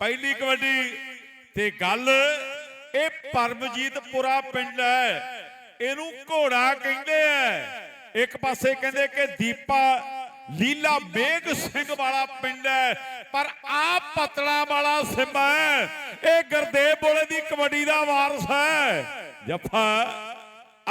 ਪਹਿਲੀ ਕਬੱਡੀ ਤੇ ਗੱਲ, ਇਹ ਪਰਮਜੀਤਪੁਰਾ ਪਿੰਡ ਹੈ। ਇਹਨੂੰ ਘੋੜਾ ਕਹਿੰਦੇ ਐ ਇੱਕ ਪਾਸੇ ਕਹਿੰਦੇ ਕਿ ਦੀਪਾ ਲੀਲਾ ਮੇਘ ਸਿੰਘ ਵਾਲਾ ਪਿੰਡ ਹੈ, ਪਰ ਆ ਪਤਲਾ ਵਾਲਾ ਸਿੰਬਾ ਹੈ। ਇਹ ਗੁਰਦੇਵ ਬੋਲੇ ਦੀ ਕਬੱਡੀ ਦਾ ਵਾਰਸ ਹੈ। ਜੱਫਾ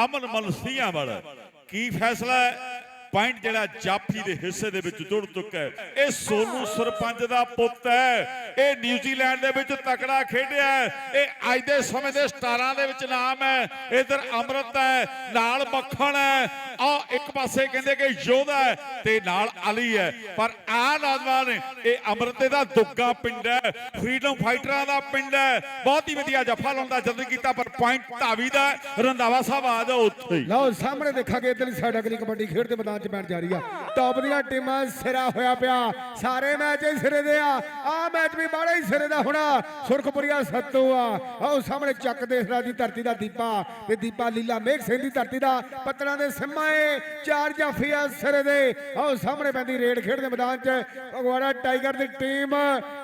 ਅਮਨ ਮਲਸੀਆਂ ਵਾਲਾ। ਕੀ ਫੈਸਲਾ ਹੈ? ਪੁਆਇੰਟ ਜਿਹੜਾ ਜਾਫੀ ਦੇ ਹਿੱਸੇ ਦੇ ਵਿੱਚ ਜੁੜ ਚੁੱਕਾ ਹੈ, ਇਹ ਸੋਨੂ ਸਰਪੰਚ ਦਾ ਪੁੱਤ ਹੈ। ਇਹ ਨਿਊਜ਼ੀਲੈਂਡ ਦੇ ਵਿੱਚ ਤਕੜਾ ਖੇਡਿਆ ਹੈ। ਇਹ ਅੱਜ ਦੇ ਸਮੇਂ ਦੇ ਸਟਾਰਾਂ ਦੇ ਵਿੱਚ ਨਾਮ ਹੈ। ਇਧਰ ਅਮਰਤ ਹੈ, ਨਾਲ ਮੱਖਣ ਹੈ। ਆ ਇੱਕ ਪਾਸੇ ਕਹਿੰਦੇ ਕਿ ਯੋਧਾ ਹੈ ਤੇ ਨਾਲ ਅਲੀ ਹੈ। ਪਰ ਆ ਨੌਜਵਾਨ, ਇਹ ਅਮਰਤ ਦਾ ਦੁੱਗਾ ਪਿੰਡ ਹੈ। ਫਰੀडम ਫਾਈਟਰਾਂ ਦਾ ਪਿੰਡ ਹੈ। ਬਹੁਤ ਹੀ ਵਧੀਆ ਜੱਫਾ ਲਾਉਂਦਾ ਜਲਦੀ ਕੀਤਾ, ਪਰ ਪੁਆਇੰਟ ਧਾਵੀ ਦਾ ਹੈ। ਰੰਧਾਵਾ ਸਾਹਿਬ ਆ ਜਾਓ ਉੱਥੇ ਲਓ, ਸਾਹਮਣੇ ਦੇਖਾਂਗੇ ਇਧਰਲੀ ਸਾਈਡ ਅਗਲੀ ਕਬੱਡੀ ਖੇਡ ਦੇ ਮੈਦਾਨ 'ਚ ਬੈਠ ਜਾ ਰਹੀ ਆ। ਟੌਪ ਦੀਆਂ ਟੀਮਾਂ ਸਿਰਾ ਹੋਇਆ ਪਿਆ। ਸਾਰੇ ਮੈਚ ਹੀ ਸਿਰੇ ਦੇ ਆ। ਆ ਮੈਚ ਵੀ ਬਾੜਾ ਹੀ ਸਿਰੇ ਦਾ ਹੋਣਾ। ਸੁਰਖਪੁਰੀਆ ਸੱਤੂ ਆ। ਆਓ ਸਾਹਮਣੇ ਚੱਕ ਦੇਸਰਾ ਦੀ ਧਰਤੀ ਦਾ ਦੀਪਾ। ਤੇ ਦੀਪਾ ਲੀਲਾ ਮੇਘ ਸਿੰਘ ਦੀ ਧਰਤੀ ਦਾ। ਪੱਤਣਾ ਦੇ ਸਿੰਮਾਏ ਚਾਰ ਜਾਫੀਆ ਸਿਰੇ ਦੇ। ਆਓ ਸਾਹਮਣੇ ਪੈਂਦੀ ਰੇਡ ਖੇਡ ਦੇ ਮੈਦਾਨ 'ਚ। ਫਗਵਾੜਾ ਟਾਈਗਰ ਦੀ ਟੀਮ।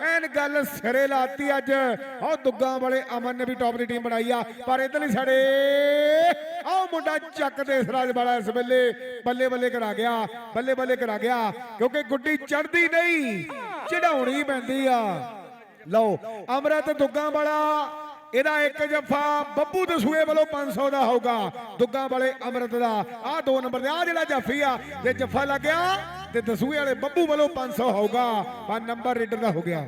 ਐਨ ਗੱਲ ਸਿਰੇ ਲਾਤੀ ਅੱਜ। ਆਓ ਦੁੱਗਾ ਵਾਲੇ ਅਮਨ ਨੇ ਵੀ ਟੌਪ ਦੀ ਟੀਮ ਬਣਾਈ ਆ। ਪਰ ਇਧਰਲੀ ਸਾਡੇ ਆਓ ਮੁੰਡਾ ਚੱਕ ਦੇ ਸਰਾਜ ਵਾਲਾ ਇਸ ਵੇਲੇ, ਬੱਲੇ ਬੱਲੇ ਕਰਾ ਗਿਆ, ਬੱਲੇ ਬੱਲੇ ਕਰਾ ਗਿਆ, ਕਿਉਂਕਿ ਗੁੱਡੀ ਚੜਦੀ ਨਹੀਂ, ਚੜਾਉਣੀ ਪੈਂਦੀ ਆ। ਲਓ, ਅਮਰਤ ਦੁੱਗਾ ਵਾਲਾ ਇਹਦਾ ਇੱਕ ਜੱਫਾ, ਬੱਬੂ ਦਸੂਏ ਵੱਲੋਂ 500 ਦਾ ਹੋਊਗਾ। ਦੁੱਗਾ ਵਾਲੇ ਅਮਰਤ ਦਾ, ਆਹ ਦੋ ਨੰਬਰ ਦੇ ਆ ਜਿਹੜਾ ਜਾਫੀ ਆ ਤੇ ਜੱਫਾ ਲੱਗਿਆ, ਤੇ ਦਸੂਏ ਵਾਲੇ ਬੱਬੂ ਵੱਲੋਂ 500 ਹੋਊਗਾ, ਪਰ ਨੰਬਰ ਰੀਡਰ ਦਾ ਹੋ ਗਿਆ।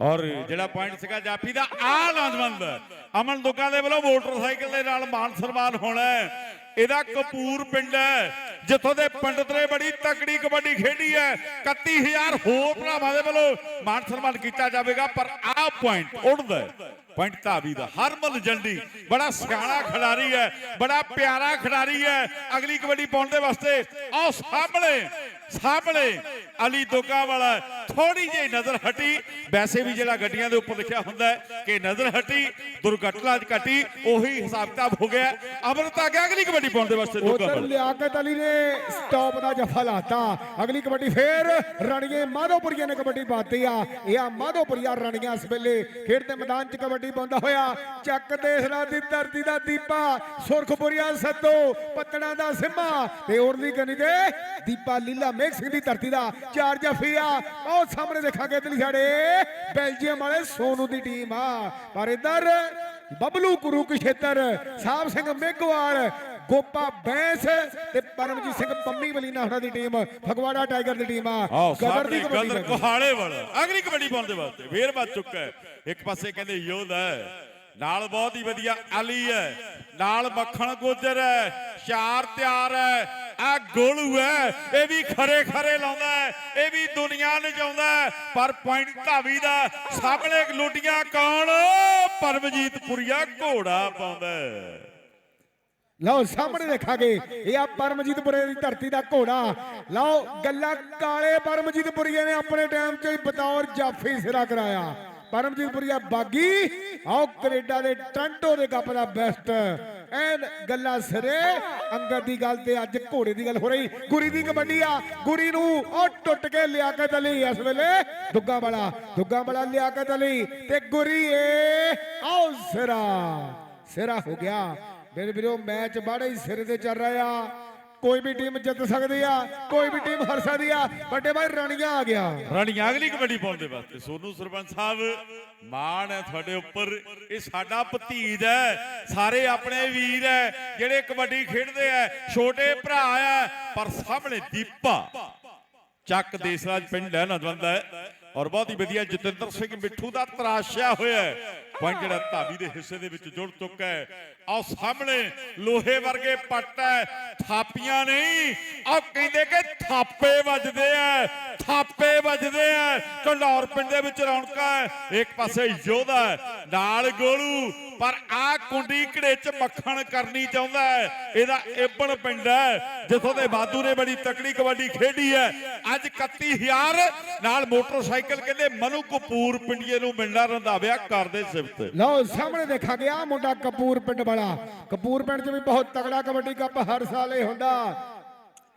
ਔਰ ਜਿਹੜਾ ਪੁਆਇੰਟ ਸੀਗਾ ਜਾਫੀ ਦਾ ਆ ਨੌਜਵਾਨ ਅਮਨ ਦੁੱਗਾ ਦੇ ਵੱਲੋਂ ਮੋਟਰਸਾਈਕਲ ਦੇ ਨਾਲ ਮਾਨ ਸਨਮਾਨ ਹੋਣਾ ਇਹਦਾ ਕਪੂਰ ਪਿੰਡ ਹੈ, ਜਿੱਥੋਂ ਦੇ ਪੰਡਤ ਨੇ ਬੜੀ ਤਕੜੀ ਕਬੱਡੀ ਖੇਡੀ ਹੈ। 31000 ਹੋਰ ਭਰਾਵਾਂ ਦੇ ਵੱਲੋਂ ਮਾਨ ਸਨਮਾਨ ਕੀਤਾ ਜਾਵੇਗਾ, ਪਰ ਆ ਪੁਆਇੰਟ ਉੜਦਾ ਪੁਆਇੰਟ ਧਾਵੀ ਦਾ, ਹਰਮਨ ਜੰਡੀ, ਬੜਾ ਸਿਆਣਾ ਖਿਡਾਰੀ ਹੈ, ਬੜਾ ਪਿਆਰਾ ਖਿਡਾਰੀ ਹੈ। ਅਗਲੀ ਕਬੱਡੀ ਪਾਉਣ ਦੇ ਵਾਸਤੇ ਆਹ ਸਾਹਮਣੇ ਸਾਹਮਣੇ ਅਲੀ ਦੋਗਾ ਵਾਲਾ ਥੋੜੀ ਜਿਹੀ ਨਜ਼ਰ ਹਟੀ। ਵੈਸੇ ਵੀ ਜਿਹੜਾ ਗੱਡੀਆਂ ਦੇ ਉੱਪਰ ਲਿਖਿਆ ਹੁੰਦਾ ਕਿ ਨਜ਼ਰ ਹਟੀ ਦੁਰਘਟਨਾ ਘਟੀ ਉਹੀ ਹਿਸਾਬ ਕਿਤਾਬ ਹੋ ਗਿਆ। ਅਮਰਤ ਆ ਗਿਆ ਅਗਲੀ ਕਬੱਡੀ ਪਾਉਣ ਦੇ ਵਾਸਤੇ ਦੋਗਾ ਵਾਲਾ। ਲਿਆਕਤ ਅਲੀ ਨੇ ਸਟਾਪ ਦਾ ਜਫਾ ਲਾਤਾ। ਅਗਲੀ ਕਬੱਡੀ ਫੇਰ ਰਣੀਏ ਮਾਧੋਪੁਰੀਆ ਨੇ ਕਬੱਡੀ ਪਾਤੀ ਆ। ਇਹ ਆ ਮਾਧੋਪੁਰੀਆ ਰਣੀਆਂ ਇਸ ਵੇਲੇ ਖੇਡ ਦੇ ਮੈਦਾਨ 'ਚ ਕਬੱਡੀ ਪਾਉਂਦਾ ਹੋਇਆ। ਚੱਕ ਦੇਸਰਾ ਦੀ ਧਰਤੀ ਦਾ ਦੀਪਾ ਸੁਰਖਪੁਰੀਆ ਸੱਤੋ ਪੱਤਣਾ ਦਾ ਸਿੰਮਾ ਤੇ ਉਰਲੀ ਗਨੀ ਦੇ ਦੀਪਾ ਲੀਲਾ ਮੇਘ ਸਿੰਘ ਦੀ ਧਰਤੀ ਦਾ ਚਾਰ ਜਫੀ ਆ ਉਹ ਸਾਹਮਣੇ ਦੇਖਾਂਗੇ ਇਧਰਲੀ ਸਾਡੇ ਬੈਲਜੀਅਮ ਵਾਲੇ ਸੋਨੂ ਦੀ ਟੀਮ ਆ। ਪਰ ਇਧਰ ਬਬਲੂ ਕੁਰੂਕਸ਼ੇਤਰ ਸਾਹਿਬ ਸਿੰਘ ਮੇਘਵਾਲ ਗੋਪਾ ਬੈਂਸ ਤੇ ਪਰਮਜੀਤ ਸਿੰਘ ਪੰਮੀ ਵਲੀਨਾ ਹੁਣਾਂ ਦੀ ਟੀਮ ਫਗਵਾੜਾ ਟਾਈਗਰ ਦੀ ਟੀਮ ਆ। ਗਦਰ ਦੀ ਕਬੱਡੀ। ਕੋਹਾੜੇ ਵਾਲਾ ਅਗਲੀ ਕਬੱਡੀ ਪਾਉਣ ਦੇ ਵਾਸਤੇ ਫੇਰ ਵੱਜ ਚੁੱਕਾ ਹੈ। ਇੱਕ ਪਾਸੇ ਕਹਿੰਦੇ ਯੋਧ ਹੈ ਨਾਲ ਬਹੁਤ ਹੀ ਵਧੀਆ ਅਲੀ ਹੈ, ਨਾਲ ਮੱਖਣ ਗੋਜਰ ਹੈ ਚਾਰ ਤਿਆਰ ਹੈ ਆ ਗੋਲੂ ਹੈ, ਇਹ ਵੀ ਖਰੇ ਖਰੇ ਲਾਉਂਦਾ ਇਹ ਵੀ ਦੁਨੀਆ ਨਚਾਉਂਦਾ ਪਰ ਪੁਆਇੰਟ ਧਾਵੀ ਦਾ ਸਾਹਮਣੇ ਲੁੱਟੀਆਂ ਕੌਣ? ਪਰਮਜੀਤ ਪੁਰੀਆ ਘੋੜਾ ਪਾਉਂਦਾ ਲਓ, ਸਾਹਮਣੇ ਦੇਖਾਂਗੇ, ਇਹ ਆ ਪਰਮਜੀਤਪੁਰੇ ਦੀ ਧਰਤੀ ਦਾ ਘੋੜਾ। ਲਓ, ਗੱਲਾਂ ਕਾਲੇ ਪਰਮਜੀਤਪੁਰੀਏ ਨੇ ਆਪਣੇ ਟਾਈਮ 'ਚ ਬਤੌਰ ਜਾਫੀ ਸਿਰਾ ਕਰਾਇਆ। ਪਰਮਜੀਤਪੁਰੀਆ ਬਾਗੀ, ਆਓ ਕੈਨੇਡਾ ਦੇ ਟ੍ਰਾਂਟੋ ਦੇ ਕੱਪ ਦਾ ਬੈਸਟ। ਐਨ ਗੱਲਾਂ ਸਿਰੇ ਅੰਗਦ ਦੀ ਗੱਲ ਤੇ ਅੱਜ ਘੋੜੇ ਦੀ ਗੱਲ ਹੋ ਰਹੀ। ਗੁਰੀ ਦੀ ਕਬੱਡੀ ਆ, ਗੁਰੀ ਨੂੰ ਉਹ ਟੁੱਟ ਕੇ ਲਿਆਕਤ ਅਲੀ ਇਸ ਵੇਲੇ। ਦੁੱਗਾ ਵਾਲਾ ਦੁੱਗਾ ਵਾਲਾ ਲਿਆਕਤ ਅਲੀ ਤੇ ਗੁਰੀ ਏ, ਆਓ ਸਿਰਾ। ਸਿਰਾ ਹੋ ਗਿਆ। ਮੇਰੇ ਵੀਰੋ, ਮੈਚ ਬਾੜੇ ਹੀ ਸਿਰੇ ਤੇ ਚੱਲ ਰਿਹਾ। ਕੋਈ ਵੀ ਟੀਮ ਜਿੱਤ ਸਕਦੀ ਆ, ਕੋਈ ਵੀ ਟੀਮ ਹਾਰ ਸਕਦੀ ਆ, ਵੱਡੇ ਭਾਈ ਰਾਣੀਆਂ ਆ ਗਿਆ। ਰਾਣੀਆਂ ਅਗਲੀ ਕਬੱਡੀ ਪਾਉਣ ਦੇ ਵਾਸਤੇ। ਸੋਨੂ ਸਰਪੰਚ ਸਾਹਿਬ, ਮਾਣ ਹੈ ਤੁਹਾਡੇ ਉੱਪਰ। ਇਹ ਸਾਡਾ ਭਤੀਜ ਹੈ। ਸਾਰੇ ਆਪਣੇ ਵੀਰ ਹੈ, ਜਿਹੜੇ ਕਬੱਡੀ ਖੇਡਦੇ ਆ ਛੋਟੇ ਭਰਾ ਹੈ, ਪਰ ਸਾਹਮਣੇ ਦੀਪਾ। ਚੱਕ ਦੇਸਰਾਜ ਪਿੰਡ ਹੈ ਨਜਵੰਦ ਹੈ। ਔਰ ਬਹੁਤ ਹੀ ਵਧੀਆ ਜਤਿੰਦਰ ਸਿੰਘ ਮਿੱਠੂ ਦਾ ਤਰਾਸ਼ਿਆ ਹੋਇਆ ਹੈ। ਪੁਆਇੰਟ ਜਿਹੜਾ ਧਾਬੀ ਦੇ ਹਿੱਸੇ ਦੇ ਵਿੱਚ ਜੁੜ ਚੁੱਕਾ ਹੈ। ਆਹ ਸਾਹਮਣੇ ਲੋਹੇ ਵਰਗੇ ਪੱਟ ਹੈ। ਥਾਪੀਆਂ ਨਹੀਂ। ਆਹ ਕਹਿੰਦੇ ਕਿ ਥਾਪੇ ਵੱਜਦੇ ਆ। ਥਾਪੇ ਵੱਜਦੇ ਆ। ਢੰਡੌਰ ਪਿੰਡ ਦੇ ਵਿੱਚ ਰੌਣਕਾਂ ਹੈ। ਇੱਕ ਪਾਸੇ ਯੋਧਾ ਹੈ, ਨਾਲ ਗੋਲੂ ਪਰ ਆ ਕੁੰਡੀ ਘੜੇ ਚ ਮੱਖਣ ਕਰਨੀ ਚਾਹੁੰਦਾ ਹੈ। ਇਹਦਾ ਏਬਣ ਪਿੰਡ ਹੈ, ਜਿੱਥੋਂ ਦੇ ਬਾਦੂ ਨੇ ਬੜੀ ਤਕੜੀ ਕਬੱਡੀ ਖੇਡੀ ਹੈ। ਅੱਜ 31000 ਨਾਲ ਮੋਟਰਸਾਈਕਲ ਕਹਿੰਦੇ ਮਨੂ ਕਪੂਰ ਪਿੰਡੀਏ ਨੂੰ ਮਿਲਣਾ ਰੰਧਾਵਿਆ ਕਰਦੇ ਸਿਫਤ। ਲਓ, ਸਾਹਮਣੇ ਦੇਖਾਂਗੇ ਗਿਆ ਮੁੰਡਾ ਕਪੂਰ ਪਿੰਡ ਵਾਲਾ। ਕਪੂਰ ਪਿੰਡ 'ਚ ਵੀ ਬਹੁਤ ਤਕੜਾ ਕਬੱਡੀ ਕੱਪ ਹਰ ਸਾਲ ਇਹ ਹੁੰਦਾ।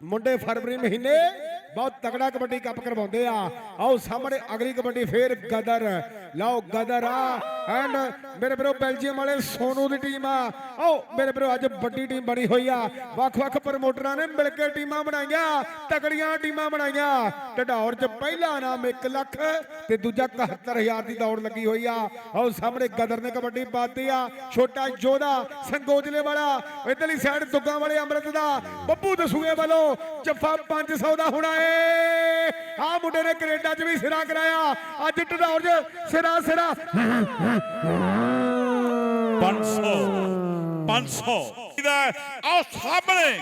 ਮੁੰਡੇ ਫਰਵਰੀ ਮਹੀਨੇ ਬਹੁਤ ਤਗੜਾ ਕਬੱਡੀ ਕੱਪ ਕਰਵਾਉਂਦੇ ਆ। ਆਓ, ਸਾਹਮਣੇ ਅਗਲੀ ਕਬੱਡੀ ਫੇਰ ਗਦਰ। ਲਓ, ਗਦਰ ਆ। ਐਂਡ ਮੇਰੇ ਵੀਰੋ, ਬੈਲਜੀਅਮ ਵਾਲੇ ਸੋਨੂ ਦੀ ਟੀਮ ਆ। ਆਓ, ਮੇਰੇ ਵੀਰੋ, ਅੱਜ ਵੱਡੀ ਟੀਮ ਬਣੀ ਹੋਈ ਆ। ਵੱਖ-ਵੱਖ ਪ੍ਰਮੋਟਰਾਂ ਨੇ ਮਿਲ ਕੇ ਟੀਮਾਂ ਬਣਾਈਆਂ ਤਗੜੀਆਂ ਟੀਮਾਂ ਬਣਾਈਆਂ। ਢਡੌਰ 'ਚ ਪਹਿਲਾ ਨਾਮ 1 ਲੱਖ ਤੇ ਦੂਜਾ 71000 ਦੀ ਦੌੜ ਲੱਗੀ ਹੋਈ ਆ। ਆਓ, ਸਾਹਮਣੇ ਗਦਰ ਨੇ ਕਬੱਡੀ ਪਾਤੀ ਆ। ਛੋਟਾ ਜੋਧਾ ਸੰਗੋਜਲੇ ਵਾਲਾ, ਇਧਰਲੀ ਸਾਈਡ ਦੁੱਗਾ ਵਾਲੇ ਅੰਮ੍ਰਿਤ ਦਾ। ਬੱਬੂ ਦਸੂਏ ਵੱਲੋਂ ਜੱਫਾ 500 ਦਾ ਹੋਣਾ ਏ। ਆ ਮੁੰਡੇ ਨੇ ਕੈਨੇਡਾ 'ਚ ਵੀ ਸਿਰਾ ਕਰਾਇਆ। ਅੱਜ ਢਡੌਰ 'ਚ ਸਿਰਾ ਸਿਰਾ 500 500 ਇਹਦਾ ਆਹ ਸਾਹਮਣੇ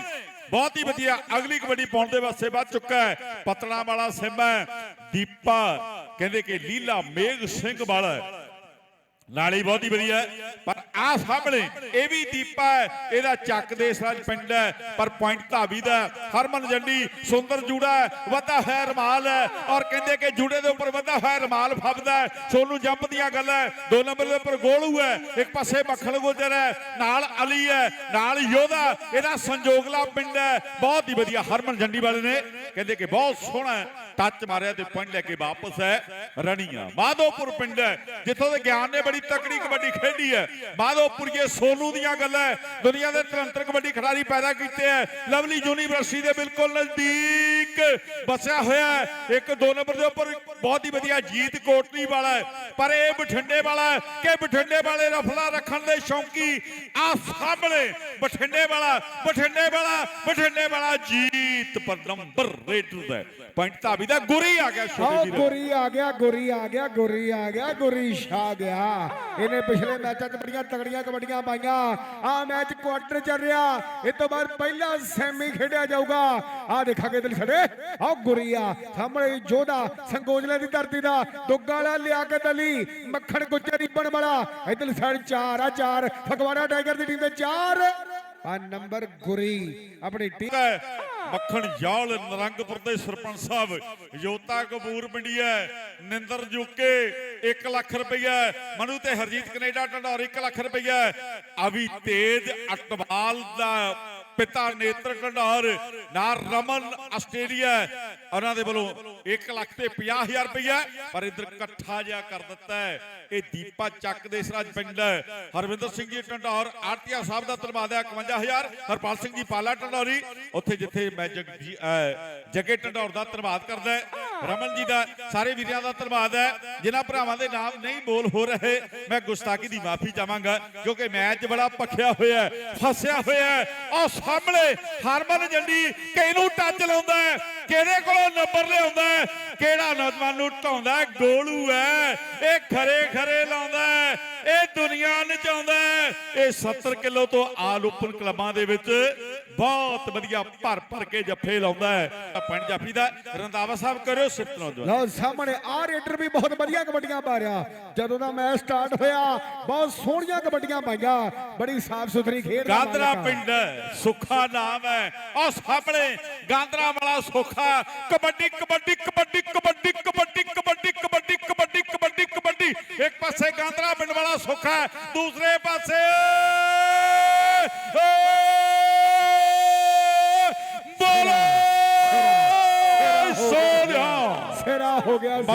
ਬਹੁਤ ਹੀ ਵਧੀਆ, ਅਗਲੀ ਕਬੱਡੀ ਪਾਉਣ ਦੇ ਵਾਸਤੇ ਵੱਧ ਚੁੱਕਾ ਹੈ। ਪਤਲਾ ਵਾਲਾ ਸਿੰਮਾ ਦੀਪਾ, ਕਹਿੰਦੇ ਕਿ ਲੀਲਾ ਮੇਘ ਸਿੰਘ ਵਾਲਾ ਨਾਲੀ ਬਹੁਤ ਹੀ ਵਧੀਆ ਪਰ ਆ ਸਾਹਮਣੇ ਇਹ ਵੀ ਦੀਪਾ ਹੈ ਇਹਦਾ ਚੱਕ ਦੇ ਸਰਾਜ ਪਿੰਡ ਹੈ ਪਰ ਪੁਆਇੰਟ ਧਾਵੀ ਦਾ ਹਰਮਨ ਜੰਡੀ ਸੁੰਦਰ ਜੂੜਾ ਹੈ, ਹੈ ਰਮਾਲ ਹੈ ਔਰ ਕਹਿੰਦੇ ਕਿ ਜੂੜੇ ਦੇ ਉੱਪਰ ਵਧਾ ਹੈ ਰਮਾਲ ਫੱਬਦਾ ਹੈ ਸੋਨੂੰ ਜੰਪ ਦੀਆਂ ਗੱਲਾਂ ਹੈ। ਦੋ ਨੰਬਰ ਦੇ ਉੱਪਰ ਗੋਲੂ ਹੈ ਇੱਕ ਪਾਸੇ ਮੱਖਣ ਗੋਜਰ ਹੈ ਨਾਲ ਅਲੀ ਹੈ ਨਾਲ ਯੋਧਾ ਇਹਦਾ ਸੰਜੋਗਲਾ ਪਿੰਡ ਹੈ ਬਹੁਤ ਹੀ ਵਧੀਆ ਹਰਮਨ ਜੰਡੀ ਵਾਲੇ ਨੇ ਕਹਿੰਦੇ ਕਿ ਬਹੁਤ ਸੋਹਣਾ ਹੈ। ਟੱਚ ਮਾਰਿਆ ਤੇ ਪੁਆਇੰਟ ਲੈ ਕੇ ਵਾਪਸ ਹੈ, ਰਣੀਆਂ। ਮਾਧੋਪੁਰ ਪਿੰਡ ਹੈ, ਜਿੱਥੋਂ ਦੇ ਗਿਆਨ ਨੇ ਬੜੀ ਤਕੜੀ ਕਬੱਡੀ ਖੇਡੀ ਹੈ। ਮਾਧੋਪੁਰੀਏ ਸੋਨੂ ਦੀਆਂ ਗੱਲਾਂ ਦੁਨੀਆ ਦੇ ਤਲੰਤਰ ਕਬੱਡੀ ਖਿਡਾਰੀ ਪੈਦਾ ਕੀਤੇ ਹੈ। ਲਵਲੀ ਯੂਨੀਵਰਸਿਟੀ ਦੇ ਬਿਲਕੁਲ ਨਜ਼ਦੀਕ ਬਸਿਆ ਹੋਇਆ ਹੈ। ਇੱਕ ਦੋ ਨੰਬਰ ਦੇ ਉੱਪਰ ਬਹੁਤ ਹੀ ਵਧੀਆ ਜੀਤ ਕੋਟਲੀ ਵਾਲਾ ਹੈ। ਪਰ ਇਹ ਬਠਿੰਡੇ ਵਾਲਾ ਕਿ ਬਠਿੰਡੇ ਵਾਲੇ ਰਫਲਾ ਰੱਖਣ ਦੇ ਸ਼ੌਂਕੀ ਆ ਸਾਹਮਣੇ ਬਠਿੰਡੇ ਵਾਲਾ ਬਠਿੰਡੇ ਵਾਲਾ ਬਠਿੰਡੇ ਵਾਲਾ ਜੀਤ ਪਰ ਨੰਬਰ ਰੇਟਰ ਦਾ ਪੁਆਇੰਟ ਧਾਬੀ ਦਾ ਗੁਰੀ ਆ ਗਿਆ ਛੋਟੇ ਵੀਰ ਗੋਰੀ ਆ ਗਿਆ ਗੋਰੀ ਆ ਗਿਆ ਗੋਰੀ ਆ ਗਿਆ ਗੋਰੀ ਛਾ ਗਿਆ। ਇਹਨੇ ਪਿਛਲੇ ਮੈਚਾਂ 'ਚ ਬੜੀਆਂ ਤਗੜੀਆਂ ਕਬੱਡੀਆਂ ਪਾਈਆਂ। ਆ ਮੈਚ ਕੁਆਟਰ ਚੱਲ ਰਿਹਾ। ਇਸ ਤੋਂ ਬਾਅਦ ਪਹਿਲਾ ਸੈਮੀ ਖੇਡਿਆ ਜਾਊਗਾ। ਆ ਦੇਖਾਂਗੇ ਦਿਲ ਛੜੇ ਆ। ਸਾਹਮਣੇ ਜੋਧਾ ਸੰਗੋਜਲੇ ਦੀ ਧਰਤੀ ਦਾ ਦੁੱਗਾ ਵਾਲਾ ਲਿਆਕਤ ਅਲੀ ਮੱਖਣ ਗੁੱਜਰ ਰਿਬਨ ਵਾਲਾ। ਇਧਰ ਸਾਈਡ ਚਾਰ ਆ ਚਾਰ। ਫਗਵਾੜਾ ਟਾਈਗਰ ਦੀ ਟੀਮ ਦੇ ਚਾਰ। ਆ ਨੰਬਰ ਗੁਰੀ। ਆਪਣੀ ਟੀਮ ਮੱਖਣ ਯਾਲ ਨਰੰਗਪੁਰ ਦੇ ਸਰਪੰਚ ਸਾਹਿਬ ਯੋਤਾ ਕਪੂਰ ਪਿੰਡੀਆ ਨਿੰਦਰ ਜੁਕੇ 1 ਲੱਖ ਰੁਪਈਆ ਮਨੂ ਤੇ ਹਰਜੀਤ ਕੈਨੇਡਾ, ਢੰਡੌਰ 1 ਲੱਖ ਰੁਪਈਆ ਅਵੀ ਤੇਜ ਅਟਵਾਲ ਦਾ ਪਿਤਾ ਨੇਤਰ ਢੰਡੌਰ ਨਾਲ ਰਮਨ ਆਸਟ੍ਰੇਲੀਆ ਉਹਨਾਂ ਦੇ ਵੱਲੋਂ 1 ਲੱਖ ਤੇ 50000 ਰੁਪਈਆ ਪਰ ਇਧਰ ਇਕੱਠਾ ਜਿਹਾ ਕਰ ਦਿੱਤਾ ਹੈ। ਇਹ ਦੀਪਾ ਚੱਕ ਦੇ ਸਰਾਜ ਪਿੰਡ ਹੈ। ਹਰਵਿੰਦਰ ਸਿੰਘ ਜੀ ਢੰਡੌਰ, ਆਰਤੀਆ ਸਾਹਿਬ ਦਾ ਧੰਨਵਾਦ ਹੈ 51000 ਹਰਪਾਲ ਸਿੰਘ ਜੀ ਪਾਲਾ ਢੰਡੌਰੀ, ਉੱਥੇ ਜਿੱਥੇ ਮੈਂ ਜਗ ਜੱਗੇ ਢੰਡੌਰ ਦਾ ਧੰਨਵਾਦ ਕਰਦਾ ਰਮਨ ਜੀ ਦਾ ਸਾਰੇ ਵੀਰਾਂ ਦਾ ਧੰਨਵਾਦ ਹੈ। ਜਿਨ੍ਹਾਂ ਭਰਾਵਾਂ ਦੇ ਨਾਮ ਨਹੀਂ ਬੋਲ ਹੋ ਰਹੇ, ਮੈਂ ਗੁਸਤਾਖੀ ਦੀ ਮਾਫੀ ਚਾਹਾਂਗਾ, ਕਿਉਂਕਿ ਮੈਚ ਬੜਾ ਪੱਖਿਆ ਹੋਇਆ ਹੈ, ਫਸਿਆ ਹੋਇਆ ਹੈ। ਉਹ ਸਾਹਮਣੇ ਹਰਮਨ ਜੰਡੀ ਕਿਹਨੂੰ ਟੱਚ ਲਾਉਂਦਾ ਹੈ? ਕਿਹਦੇ ਕੋਲੋਂ ਨੰਬਰ ਲਿਆਉਂਦਾ ਹੈ? ਕਿਹੜਾ ਨੌਜਵਾਨ ਨੂੰ ਢਾਉਂਦਾ ਹੈ? ਗੋਲੂ ਹੈ। ਇਹ ਖਰੇ ਖਰੇ ਲਾਉਂਦਾ ਹੈ। ਇਹ ਦੁਨੀਆ ਨਚਾਉਂਦਾ ਹੈ। ਇਹ 70 ਕਿਲੋ ਤੋਂ ਆਲ ਓਪਨ ਕਲੱਬਾਂ ਦੇ ਵਿੱਚ ਬਹੁਤ ਵਧੀਆ ਭਰ ਭਰ ਕੇ ਜੱਫੇ ਲਾਉਂਦਾ ਹੈ। ਪਿੰਡ ਜਾਫੀ ਦਾ ਰੰਦਾਵਾ ਸਾਹਿਬ ਕਰਿਓ ਸਿਫਤ ਨੌਜਵਾਨ। ਲਓ ਸਾਹਮਣੇ ਆ ਰੇਡਰ ਵੀ ਬਹੁਤ ਵਧੀਆ ਕਬੱਡੀਆਂ ਪਾ ਰਿਹਾ। ਜਦੋਂ ਦਾ ਮੈਚ ਸਟਾਰਟ ਹੋਇਆ ਬਹੁਤ ਸੋਹਣੀਆਂ ਕਬੱਡੀਆਂ ਪਾਈਆਂ। ਬੜੀ ਸਾਫ਼ ਸੁਥਰੀ ਖੇਡ ਗਾਂਦਰਾ ਆ। ਪਿੰਡ ਸੁੱਖਾ ਨਾਮ ਹੈ। ਉਹ ਸਾਹਮਣੇ ਗਾਂਦਰਾ ਵਾਲਾ ਸੁੱਖਾ। ਕਬੱਡੀ ਕਬੱਡੀ ਕਬੱਡੀ ਕਬੱਡੀ ਕਬੱਡੀ ਕਬੱਡੀ ਕਬੱਡੀ ਕਬੱਡੀ ਕਬੱਡੀ ਕਬੱਡੀ। ਇੱਕ ਪਾਸੇ ਗਾਂਦਰਾ ਪਿੰਡ ਵਾਲਾ ਸੁੱਖਾ ਦੂਸਰੇ ਪਾਸੇ।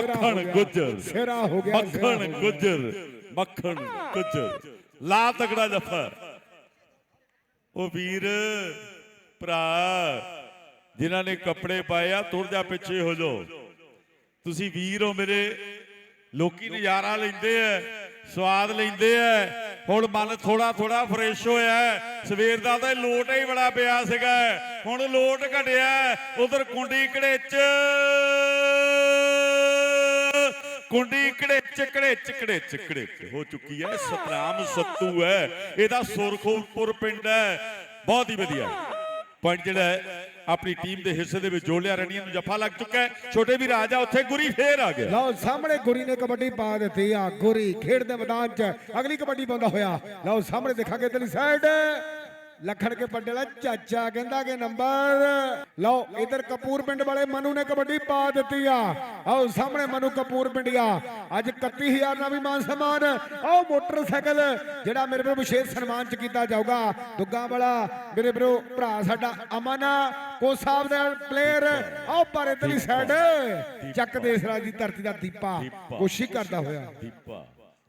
ਮੱਖਣ। ਗੁੱਜਰ। ਸਿਰਾ ਹੋ ਗਿਆ ਮੱਖਣ। ਗੁੱਜਰ ਮੱਖਣ ਗੁੱਜਰ। ਲਾ ਤਕੜਾ ਜਫਰ ਉਹ ਵੀਰ ਭਰਾ ਜਿਨ੍ਹਾਂ ਨੇ ਕੱਪੜੇ ਪਾਏ ਆ ਤੁਰ ਜਾ ਪਿੱਛੇ ਹੋ ਜਾਓ। ਤੁਸੀਂ ਵੀਰ ਹੋ ਮੇਰੇ। ਲੋਕੀ ਨਜ਼ਾਰਾ ਲੈਂਦੇ ਐ ਸਵਾਦ ਲੈਂਦੇ ਐ। ਹੁਣ ਮਨ ਥੋੜਾ ਥੋੜਾ ਫਰੈਸ਼ ਹੋਇਆ। ਸਵੇਰ ਦਾ ਤਾਂ ਲੋਟ ਹੀ ਬੜਾ ਪਿਆ ਸੀਗਾ। ਹੁਣ ਲੋਟ ਘਟਿਆ ਉਧਰ ਕੁੰਡੀ ਘੜੇਚ ਕੁੰਡੀ ਘੜੇਚ ਘੜੇਚ ਘੜੇਚ ਘੜੇਚ ਹੋ ਚੁੱਕੀ ਹੈ, ਸਤਨਾਮ ਸੱਤੂ ਹੈ। ਇਹਦਾ ਸੁਰਖੋਪੁਰ ਪਿੰਡ ਹੈ। ਬਹੁਤ ਹੀ ਵਧੀਆ। ਪੁਆਇੰਟ ਜਿਹੜਾ ਆਪਣੀ ਟੀਮ ਦੇ ਹਿੱਸੇ ਦੇ ਵਿੱਚ ਜੋਲਿਆ ਰਣੀਆਂ ਨੂੰ ਜੱਫਾ ਲੱਗ ਚੁੱਕਾ ਹੈ। ਛੋਟੇ ਵੀ ਰਾਜਾ ਉੱਥੇ ਗੁਰੀ ਫੇਰ ਆ ਗਿਆ। ਲਓ, ਸਾਹਮਣੇ ਗੁਰੀ ਨੇ ਕਬੱਡੀ ਪਾ ਦਿੱਤੀ ਆ। ਗੁਰੀ ਖੇਡ ਦੇ ਮੈਦਾਨ 'ਚ। ਅਗਲੀ ਕਬੱਡੀ ਪਾਉਂਦਾ ਹੋਇਆ। ਲਓ, ਸਾਹਮਣੇ ਦੇਖਾਂਗੇ ਇਧਰਲੀ ਸਾਈਡ ਲਖਣ ਕੇ ਪੱਡੇ ਵਾਲਾ ਚਾਚਾ ਕਹਿੰਦਾ ਕਿ ਨੰਬਰ। ਲਓ ਇਧਰ ਕਪੂਰ ਪਿੰਡ ਵਾਲੇ ਮਨੂ ਨੇ ਕਬੱਡੀ ਪਾ ਦਿੱਤੀ ਆ। ਆਓ ਸਾਹਮਣੇ ਮਨੂ ਕਪੂਰ ਪਿੰਡਿਆ ਅੱਜ 31000 ਦਾ ਵੀ ਮਾਨ ਸਨਮਾਨ। ਆਓ ਮੋਟਰਸਾਈਕਲ ਜਿਹੜਾ ਮੇਰੇ ਵੀਰੋ ਵਿਸ਼ੇਸ਼ ਸਨਮਾਨ ਚ ਕੀਤਾ ਜਾਊਗਾ। ਦੁੱਗਾ ਵਾਲਾ ਮੇਰੇ ਵੀਰੋ ਭਰਾ ਸਾਡਾ ਅਮਨ ਕੋ ਸਾਹਿਬ ਦਾ ਪਲੇਅਰ ਆਓ ਪਰ ਇਧਰਲੀ ਸਾਈਡ ਚੱਕ ਦੇਸਰਾ ਦੀ ਧਰਤੀ ਦਾ ਦੀਪਾ। ਦੀਪਾ। ਕੋਸ਼ਿਸ਼ ਕਰਦਾ ਹੋਇਆ। ਦੀਪਾ।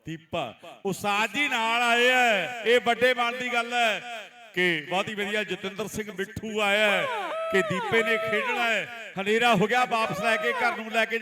ਦੀਪਾ। ਉਸਾਦ ਜੀ ਨਾਲ ਆਏ ਐ ਇਹ ਵੱਡੇ ਮਨ ਦੀ ਗੱਲ ਹੈ। ਕਿ ਬਹੁਤ ਹੀ ਵਧੀਆ ਜਤਿੰਦਰ ਸਿੰਘ ਮਿੱਠੂ ਆਇਆ ਕਿ ਦੀਪੇ ਨੇ ਖੇਡਣਾ ਹੈ। ਹਨੇਰਾ ਹੋ ਗਿਆ, ਵਾਪਸ ਲੈ ਕੇ ਘਰ ਨੂੰ ਲੈ ਕੇ